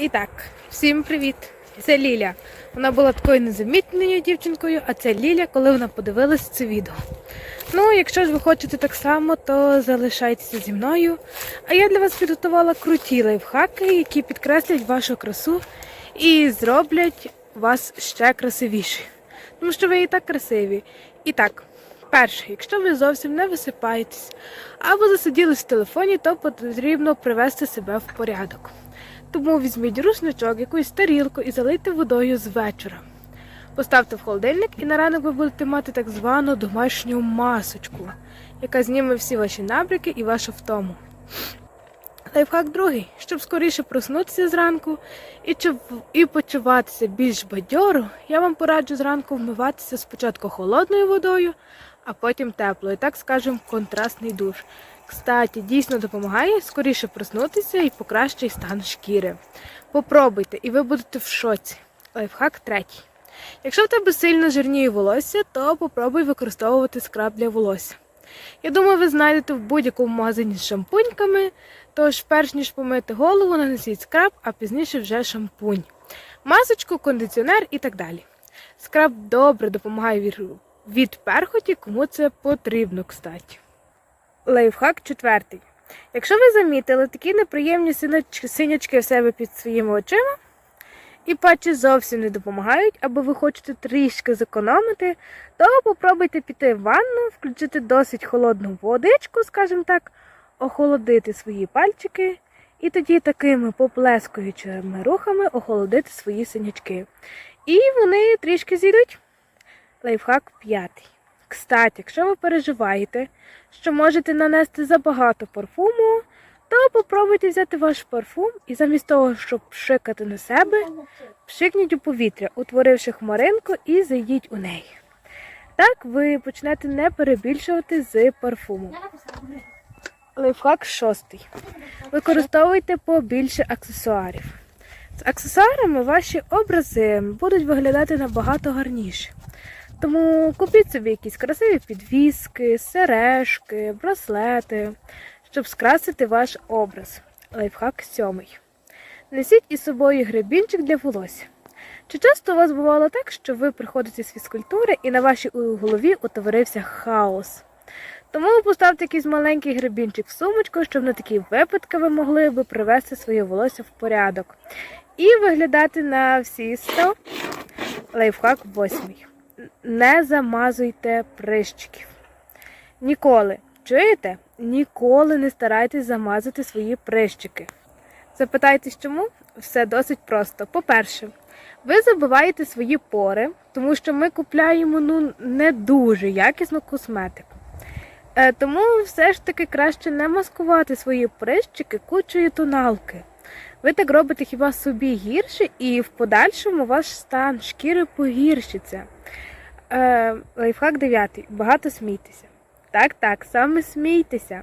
І так, всім привіт! Це Ліля. Вона була такою незамітною дівчинкою, а це Ліля, коли вона подивилась це відео. Ну, якщо ж ви хочете так само, то залишайтеся зі мною. А я для вас підготувала круті лайфхаки, які підкреслять вашу красу і зроблять вас ще красивіші. Тому що ви і так красиві. І так, перше, якщо ви зовсім не висипаєтесь або засиділись в телефоні, то потрібно привести себе в порядок. Тому візьміть рушничок, якусь тарілку і залийте водою з вечора. Поставте в холодильник і на ранок ви будете мати так звану домашню масочку, яка зніме всі ваші набряки і вашу втому. Лайфхак другий, щоб скоріше проснутися зранку і, і почуватися більш бадьоро, я вам пораджу зранку вмиватися спочатку холодною водою, а потім теплою, так скажемо, контрастний душ. Кстати, дійсно допомагає скоріше проснутися і покращує стан шкіри. Попробуйте, і ви будете в шоці. Лайфхак третій. Якщо в тебе сильно жирніє волосся, то попробуй використовувати скраб для волосся. Я думаю, ви знайдете в будь-якому магазині з шампуньками, тож перш ніж помити голову, нанесіть скраб, а пізніше вже шампунь. Масочку, кондиціонер і так далі. Скраб добре допомагає від перхоті, кому це потрібно, кстати. Лайфхак четвертий. Якщо ви замітили такі неприємні синячки в себе під своїми очима, і патчі зовсім не допомагають, або ви хочете трішки зекономити, то попробуйте піти в ванну, включити досить холодну водичку, скажімо так, охолодити свої пальчики, і тоді такими поплескуючими рухами охолодити свої синячки. І вони трішки зійдуть. Лайфхак п'ятий. Кстати, якщо ви переживаєте, що можете нанести забагато парфуму, то попробуйте взяти ваш парфум і замість того, щоб пшикати на себе, пшикніть у повітря, утворивши хмаринку, і зайдіть у неї. Так ви почнете не перебільшувати з парфумом. Лайфхак шостий. Використовуйте побільше аксесуарів. З аксесуарами ваші образи будуть виглядати набагато гарніше. Тому купіть собі якісь красиві підвіски, сережки, браслети, щоб скрасити ваш образ. Лайфхак сьомий. Несіть із собою гребінчик для волосся. Чи часто у вас бувало так, що ви приходите з фізкультури і на вашій голові утворився хаос? Тому поставте якийсь маленький гребінчик в сумочку, щоб на такі випадки ви могли би привести своє волосся в порядок. І виглядати на всі 100. Лайфхак восьмий. Не замазуйте прищиків. Ніколи. Чуєте? Ніколи не старайтесь замазати свої прищики. Запитайтесь чому? Все досить просто. По-перше, ви забиваєте свої пори, тому що ми купляємо ну, не дуже якісну косметику. Е, тому все ж таки краще не маскувати свої прищики кучою тоналки. Ви так робите хіба собі гірше, і в подальшому ваш стан шкіри погіршиться. Е, лайфхак 9. Багато смійтеся. Так, так, саме смійтеся.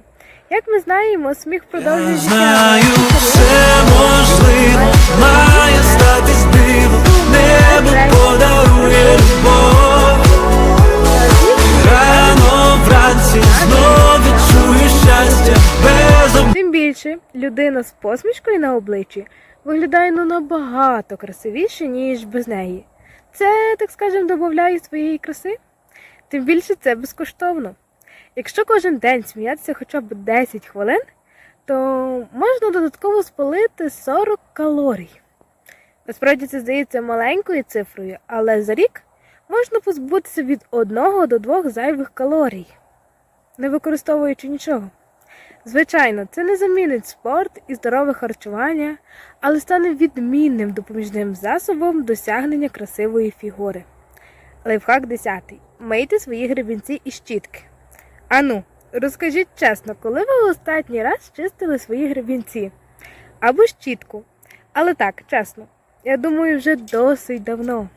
Як ми знаємо, сміх продовжує життя. Знаю, все можливо, має статись диво, небо подарує любов. Рано вранці знов відчую щастя без Тим більше людина з посмішкою на обличчі виглядає ну набагато красивіше, ніж без неї. Це, так скажемо, додає своєї краси. Тим більше це безкоштовно. Якщо кожен день сміятися хоча б 10 хвилин, то можна додатково спалити 40 калорій. Насправді це здається маленькою цифрою, але за рік можна позбутися від 1 до 2 зайвих калорій, не використовуючи нічого. Звичайно, це не замінить спорт і здорове харчування, але стане відмінним допоміжним засобом досягнення красивої фігури. Лайфхак 10. Мийте свої гребінці і щітки. Ану, розкажіть чесно, коли ви останній раз чистили свої гребінці? Або щітку. Але так, чесно, я думаю, вже досить давно.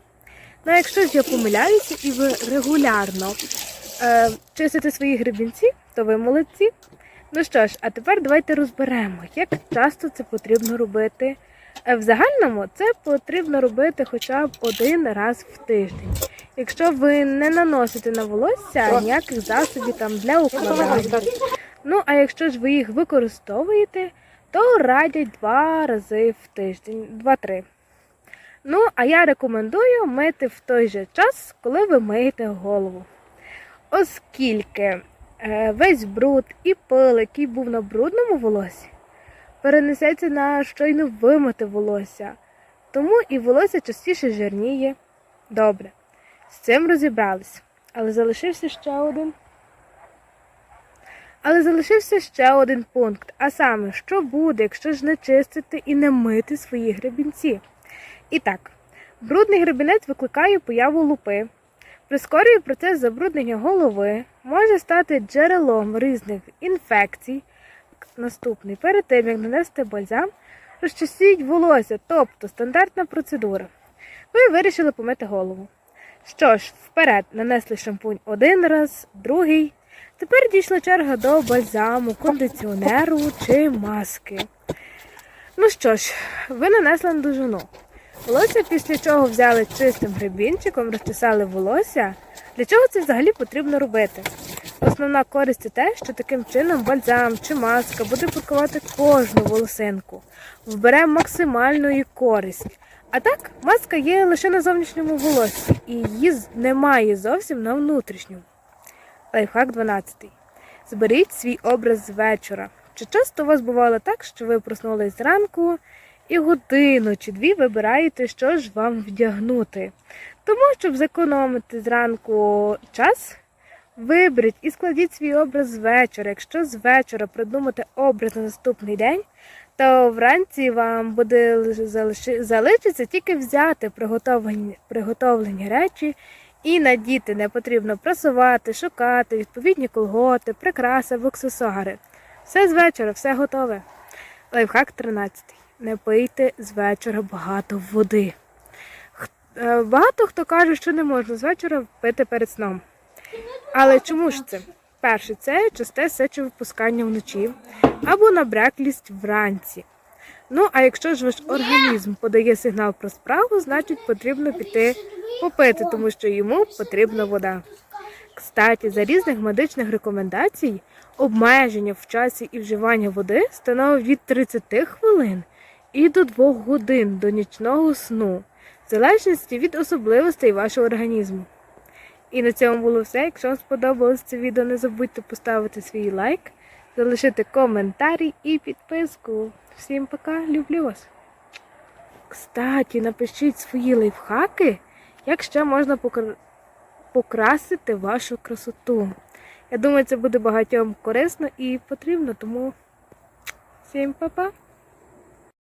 Ну, якщо ж я помиляюся і ви регулярно е, чистите свої гребінці, то ви молодці. Ну що ж, а тепер давайте розберемо, як часто це потрібно робити. Е, В загальному це потрібно робити хоча б один раз в тиждень. Якщо ви не наносите на волосся ніяких засобів там для укладання. Ну а якщо ж ви їх використовуєте, то радять два рази в тиждень, два-три. Ну, а я рекомендую мити в той же час, коли ви миєте голову. Оскільки весь бруд і пил, який був на брудному волосі, перенесеться на щойно вимите волосся. Тому і волосся частіше жирніє. Добре, з цим розібрались. Але залишився ще один. Але залишився ще один пункт. А саме, що буде, якщо ж не чистити і не мити свої гребінці? І так, брудний гребінець викликає появу лупи, прискорює процес забруднення голови, може стати джерелом різних інфекцій. Наступний, перед тим, як нанести бальзам, розчистіть волосся, тобто стандартна процедура. Ви вирішили помити голову. Що ж, вперед нанесли шампунь один раз, другий. Тепер дійшла черга до бальзаму, кондиціонеру чи маски. Ну що ж, ви нанесли на довжину. Волосся після чого взяли чистим гребінчиком, розчесали волосся. Для чого це взагалі потрібно робити? Основна користь це те, що таким чином бальзам чи маска буде пакувати кожну волосинку, вбере максимальної користь. А так, маска є лише на зовнішньому волоссі, і її немає зовсім на внутрішньому. Лайфхак 12. Зберіть свій образ з вечора. Чи часто у вас бувало так, що ви проснулись зранку і годину чи дві вибираєте, що ж вам вдягнути? Тому, щоб зекономити зранку час, виберіть і складіть свій образ з вечора. Якщо з вечора придумати образ на наступний день, то вранці вам буде залишиться тільки взяти приготовлені, приготовлені речі і надіти. Не потрібно прасувати, шукати відповідні колготи, прикраси аксесуари. Все з вечора, все готове. Лайфхак 13. Не пийте з вечора багато води. Е, Багато хто каже, що не можна з вечора пити перед сном. Але чому ж це? Перше, це часте сечовипускання вночі або набряклість вранці. Ну, а якщо ж ваш організм подає сигнал про справу, значить потрібно піти попити, тому що йому потрібна вода. Кстати, за різних медичних рекомендацій, обмеження в часі і вживання води становить від 30 хвилин і до 2 годин до нічного сну, в залежності від особливостей вашого організму. І на цьому було все. Якщо вам сподобалось це відео, не забудьте поставити свій лайк, залишити коментарі і підписку. Всім пока, люблю вас. Кстати, напишіть свої лайфхаки, як ще можна покр- покрасити вашу красоту. Я думаю, це буде багатьом корисно і потрібно, тому всім па-па!